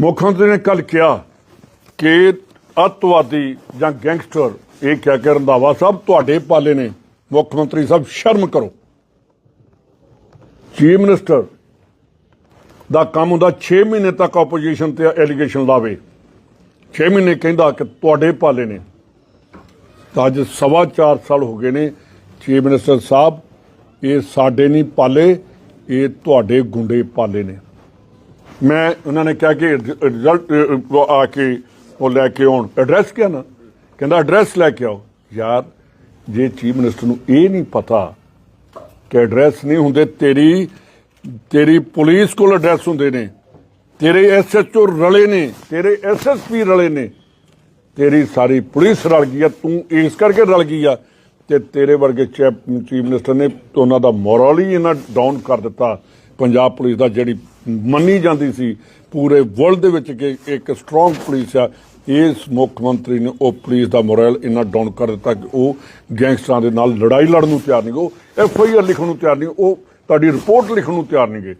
ਮੁੱਖ ਮੰਤਰੀ ਨੇ ਕੱਲ ਕਿਹਾ ਕਿ ਅੱਤਵਾਦੀ ਜਾਂ ਗੈਂਗਸਟਰ, ਇਹ ਕਹਿ ਕੇ ਰੰਧਾਵਾ ਸਾਹਿਬ ਤੁਹਾਡੇ ਪਾਲੇ ਨੇ। ਮੁੱਖ ਮੰਤਰੀ ਸਾਹਿਬ ਸ਼ਰਮ ਕਰੋ। ਚੀਫ ਮਿਨਿਸਟਰ ਦਾ ਕੰਮ ਹੁੰਦਾ 6 ਮਹੀਨੇ ਤੱਕ ਆਪੋਜੀਸ਼ਨ ਤੇ ਐਲੀਗੇਸ਼ਨ ਲਾਵੇ। 6 ਮਹੀਨੇ ਕਹਿੰਦਾ ਕਿ ਤੁਹਾਡੇ ਪਾਲੇ ਨੇ। ਤਾਂ ਅੱਜ ਸਵਾ ਚਾਰ ਸਾਲ ਹੋ ਗਏ ਨੇ ਚੀਫ ਮਿਨਿਸਟਰ ਸਾਹਿਬ, ਇਹ ਸਾਡੇ ਨਹੀਂ ਪਾਲੇ, ਇਹ ਤੁਹਾਡੇ ਗੁੰਡੇ ਪਾਲੇ ਨੇ। ਮੈਂ, ਉਹਨਾਂ ਨੇ ਕਿਹਾ ਕਿ ਰਿਜ਼ਲਟ ਆ ਕੇ ਉਹ ਲੈ ਕੇ ਆਉਣ। ਐਡਰੈਸ ਕਿਹਾ ਨਾ? ਕਹਿੰਦਾ ਐਡਰੈਸ ਲੈ ਕੇ ਆਓ। ਯਾਰ, ਜੇ ਚੀਫ ਮਿਨਿਸਟਰ ਨੂੰ ਇਹ ਨਹੀਂ ਪਤਾ ਕਿ ਐਡਰੈਸ ਨਹੀਂ ਹੁੰਦੇ, ਤੇਰੀ ਤੇਰੀ ਪੁਲਿਸ ਕੋਲ ਐਡਰੈਸ ਹੁੰਦੇ ਨੇ, ਤੇਰੇ ਐਸਐਚਓ ਰਲੇ ਨੇ, ਤੇਰੇ ਐਸਐਸਪੀ ਰਲੇ ਨੇ, ਤੇਰੀ ਸਾਰੀ ਪੁਲਿਸ ਰਲ ਗਈ ਆ, ਤੂੰ ਇਸ ਕਰਕੇ ਰਲ ਗਈ ਆ ਤੇ ਤੇਰੇ ਵਰਗੇ ਚੀਫ ਚੀਫ ਮਿਨਿਸਟਰ ਨੇ ਉਹਨਾਂ ਦਾ ਮੋਰਲ ਹੀ ਇਹਨਾਂ ਡਾਊਨ ਕਰ ਦਿੱਤਾ ਪੰਜਾਬ ਪੁਲਿਸ ਦਾ ਜਿਹੜੀ ਮੰਨੀ ਜਾਂਦੀ ਸੀ, ਪੂਰੇ ਵਰਲਡ ਦੇ ਵਿੱਚ ਕਿ ਇੱਕ ਸਟਰੋਂਗ ਪੁਲਿਸ ਆ, ਇਸ ਮੁੱਖ ਮੰਤਰੀ ਨੇ ਉਹ ਪੁਲਿਸ ਦਾ ਮੋਰਲ ਇੰਨਾ ਡਾਊਨ ਕਰ ਦਿੱਤਾ ਕਿ ਉਹ ਗੈਂਗਸਟਰਾਂ ਦੇ ਨਾਲ ਲੜਾਈ ਲੜਨ ਨੂੰ ਤਿਆਰ ਨਹੀਂ, ਉਹ ਐਫ ਆਈ ਆਰ ਲਿਖਣ ਨੂੰ ਤਿਆਰ ਨਹੀਂ, ਉਹ ਤੁਹਾਡੀ ਰਿਪੋਰਟ ਲਿਖਣ ਨੂੰ ਤਿਆਰ ਨਹੀਂਗੇ